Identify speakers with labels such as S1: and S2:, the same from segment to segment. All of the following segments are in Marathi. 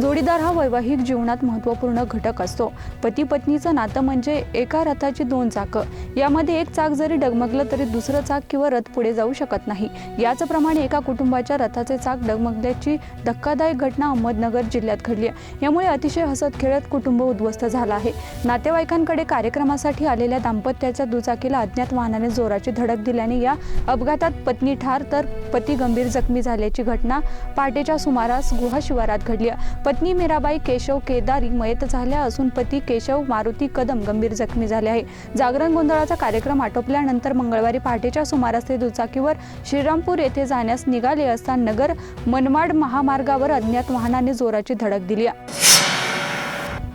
S1: जोडीदार हा वैवाहिक जीवनात महत्त्वपूर्ण घटक असतो. पती पत्नीचं नातं म्हणजे एका रथाची दोन चाकं. यामध्ये एक चाक जरी डगमगलं तरी दुसरं चाक किंवा रथ पुढे जाऊ शकत नाही. याचप्रमाणे एका कुटुंबाच्या रथाचे चाक डगमगल्याची धक्कादायक घटना अहमदनगर जिल्ह्यात घडली आहे. यामुळे अतिशय हसत खेळत कुटुंब उद्ध्वस्त झालं आहे. नातेवाईकांकडे कार्यक्रमासाठी आलेल्या दाम्पत्याच्या दुचाकीला अज्ञात वाहनाने जोराची धडक दिल्याने या अपघातात पत्नी ठार तर पती गंभीर जखमी झाल्याची घटना पहाटेच्या सुमारास गुहा शिवारात घडली पत्नी मीराबाई केशव केदारी मयत झाल्या असून पती केशव मारुती कदम गंभीर जखमी झाले आहे जागरण गोंधळाचा कार्यक्रम आटोपल्यानंतर मंगळवारी पहाटेच्या सुमारास ते दुचाकीवर श्रीरामपूर येथे जाण्यास निघाले असता नगर मनमाड महामार्गावर अज्ञात वाहनाने जोराची धडक दिली आहे.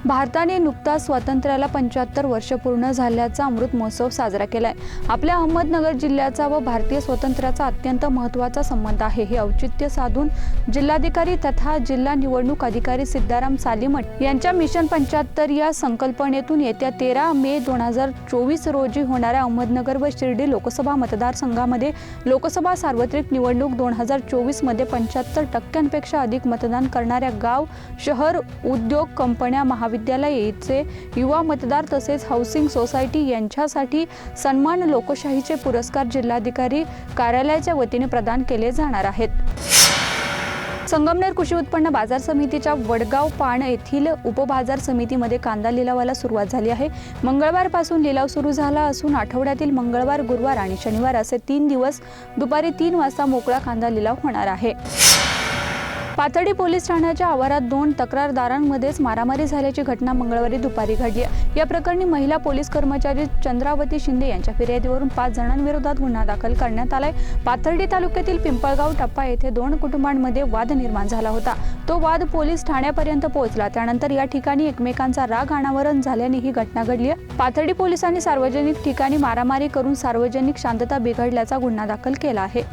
S1: भारताने नुकताच स्वातंत्र्याला पंच्याहत्तर वर्ष पूर्ण झाल्याचा अमृत महोत्सव साजरा केलाय. आपल्या अहमदनगर जिल्ह्याचा व भारतीय स्वातंत्र्याचा अत्यंत महत्त्वाचा संबंध आहे. हे औचित्य साधून जिल्हाधिकारी तथा जिल्हा निवडणूक अधिकारी सिद्धाराम सालीमठ यांच्या मिशन पंच्याहत्तर या संकल्पनेतून येत्या तेरा मे दोन हजार चोवीस रोजी होणाऱ्या अहमदनगर व शिर्डी लोकसभा मतदारसंघामध्ये लोकसभा सार्वत्रिक निवडणूक दोन हजार चोवीसमध्ये पंच्याहत्तर टक्क्यांपेक्षा अधिक मतदान करणाऱ्या गाव शहर उद्योग कंपन्या महाविद्यालयाचे युवा मतदार तसेच हाऊसिंग सोसायटी यांच्यासाठी सन्मान लोकशाहीचे पुरस्कार जिल्हाधिकारी कार्यालयाच्या वतीने प्रदान केले जाणार आहेत. संगमनेर कृषी उत्पन्न बाजार समितीच्या वडगाव पाण येथील उपबाजार समितीमध्ये कांदा लिलावाला सुरुवात झाली आहे. मंगळवारपासून लिलाव सुरू झाला असून आठवड्यातील मंगळवार गुरुवार आणि शनिवार असे तीन दिवस दुपारी तीन वाजता मोकळा कांदा लिलाव होणार आहे. पाथर्डी पोलीस ठाण्याच्या आवारात दोन तक्रारदारांमध्येच मारामारी झाल्याची घटना मंगळवारी दुपारी घडली या प्रकरणी महिला पोलीस कर्मचारी चंद्रावती शिंदे यांच्या फिर्यादीवरून पाच जणांविरोधात गुन्हा दाखल करण्यात आलाय. पाथर्डी तालुक्यातील पिंपळगाव टप्पा येथे दोन कुटुंबांमध्ये वाद निर्माण झाला होता. तो वाद पोलीस ठाण्यापर्यंत पोहोचला. त्यानंतर या ठिकाणी एकमेकांचा राग अनावरण झाल्याने ही घटना घडली आहे. पाथर्डी पोलिसांनी सार्वजनिक ठिकाणी मारामारी करून सार्वजनिक शांतता बिघडल्याचा गुन्हा दाखल केला आहे.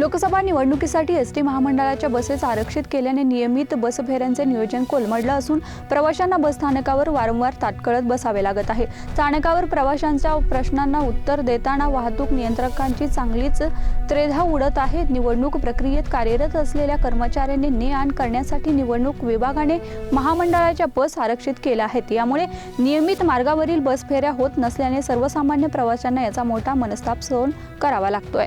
S1: लोकसभा निवडणुकीसाठी एस टी महामंडळाच्या बसेस आरक्षित केल्याने नियमित बस फेऱ्यांचे नियोजन कोलमडलं असून प्रवाशांना बसस्थानकावर वारंवार ताटकळत बसावे लागत आहे. स्थानकावर प्रवाशांच्या प्रश्नांना उत्तर देताना वाहतूक नियंत्रकांची चांगलीच त्रेधा उडत आहे. निवडणूक प्रक्रियेत कार्यरत असलेल्या कर्मचाऱ्यांनी ने आण करण्यासाठी निवडणूक विभागाने महामंडळाच्या बस आरक्षित केल्या आहेत. यामुळे नियमित मार्गावरील बस फेऱ्या होत नसल्याने सर्वसामान्य प्रवाशांना याचा मोठा मनस्ताप सहन करावा लागतोय.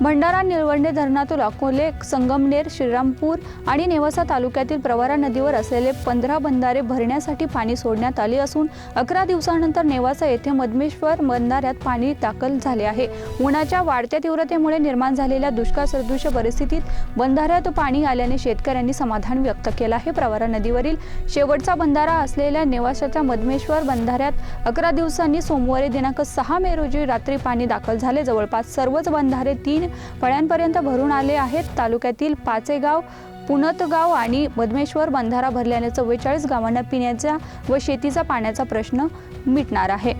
S1: भंडारा निळवंडे धरणातून अकोले संगमनेर श्रीरामपूर आणि नेवासा तालुक्यातील प्रवारा नदीवर असलेले पंधरा बंधारे भरण्यासाठी पाणी सोडण्यात आले असून अकरा दिवसानंतर नेवासा येथे मधमेश्वर बंधाऱ्यात पाणी दाखल झाले आहे. उन्हाच्या वाढत्या तीव्रतेमुळे निर्माण झालेल्या दुष्काळ सदृश परिस्थितीत बंधाऱ्यात पाणी आल्याने शेतकऱ्यांनी समाधान व्यक्त केलं आहे. प्रवारा नदीवरील शेवटचा बंधारा असलेल्या नेवासाच्या मधमेश्वर बंधाऱ्यात अकरा दिवसांनी सोमवारी दिनांक सहा मे रोजी रात्री पाणी दाखल झाले. जवळपास सर्वच बंधारे तीन फळ्यांपर्यंत भरून आले आहेत. तालुक्यातील पाचेगाव पुनतगाव आणि बदमेश्वर बंधारा भरल्याने चव्वेचाळीस गावांना पिण्याचा व शेतीचा पाण्याचा प्रश्न मिटणार आहे.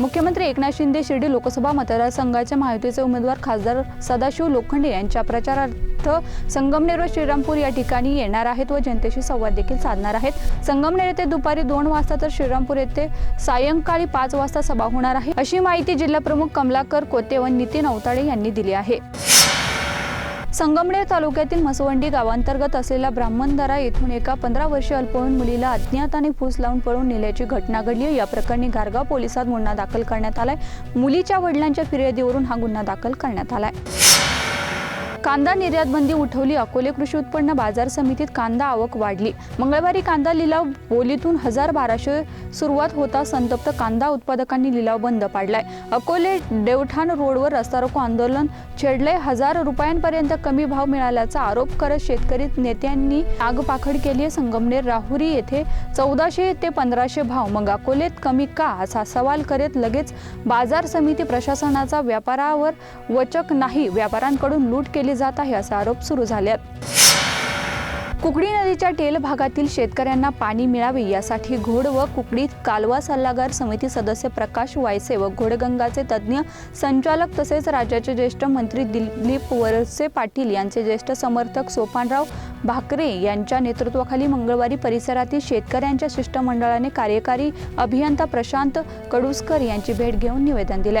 S1: मुख्यमंत्री एकनाथ शिंदे शिर्डी लोकसभा मतदारसंघाच्या महायुतीचे उमेदवार खासदार सदाशिव लोखंडे यांच्या प्रचारार्थ संगमनेर व श्रीरामपूर या ठिकाणी येणार आहेत व जनतेशी संवाद देखील साधणार आहेत. संगमनेर येथे दुपारी दोन वाजता तर श्रीरामपूर येथे सायंकाळी पाच वाजता सभा होणार आहे. अशी माहिती जिल्हाप्रमुख कमलाकर कोते व नितीन अवताळे यांनी दिली आहे. संगमनेर तालुक्यातील म्हसवंडी गावांतर्गत असलेल्या ब्राह्मणदरा येथून एका पंधरा वर्षीय अल्पवयीन मुलीला अज्ञाताने फूस लावून पळून नेल्याची घटना घडली या प्रकरणी गारगाव पोलिसात गुन्हा दाखल करण्यात आलाय. मुलीच्या वडिलांच्या फिर्यादीवरून हा गुन्हा दाखल करण्यात आलाय. कांदा निर्यात बंदी उठवली. अकोले कृषी उत्पन्न बाजार समितीत कांदा आवक वाढली. मंगळवारी कांदा लिलाव बोलीतून हजार बाराशे सुरुवात होता. संतप्त कांदा उत्पादकांनी लिलाव बंद पाडलाय. अकोले देवठाण रोडवर रस्ता रोको आंदोलन छेडले हजार रुपयांपर्यंत कमी भाव मिळाल्याचा आरोप करत शेतकरी नेत्यांनी आगपाखड केली आहे संगमनेर राहुरी येथे चौदाशे ते पंधराशे भाव. मग अकोलेत कमी का? असा सवाल करत लगेच बाजार समिती प्रशासनाचा व्यापारावर वचक नाही. व्यापाऱ्यांकडून लूट केली जात आहे असा आरोप सुरू झाले कुकडी नदीच्या टेल भागातील शेतकऱ्यांना पाणी मिळावे यासाठी घोड व कुकडी कालवा सल्लागार समिती सदस्य प्रकाश वायसे व घोडगंगाचे तज्ज्ञ संचालक तसेच राज्याचे ज्येष्ठ मंत्री दिलीप वरसे पाटील यांचे ज्येष्ठ समर्थक सोपानराव भाकरे यांच्या नेतृत्वाखाली मंगळवारी परिसरातील शेतकऱ्यांच्या शिष्टमंडळाने कार्यकारी अभियंता प्रशांत कडुसकर यांची भेट घेऊन निवेदन दिले.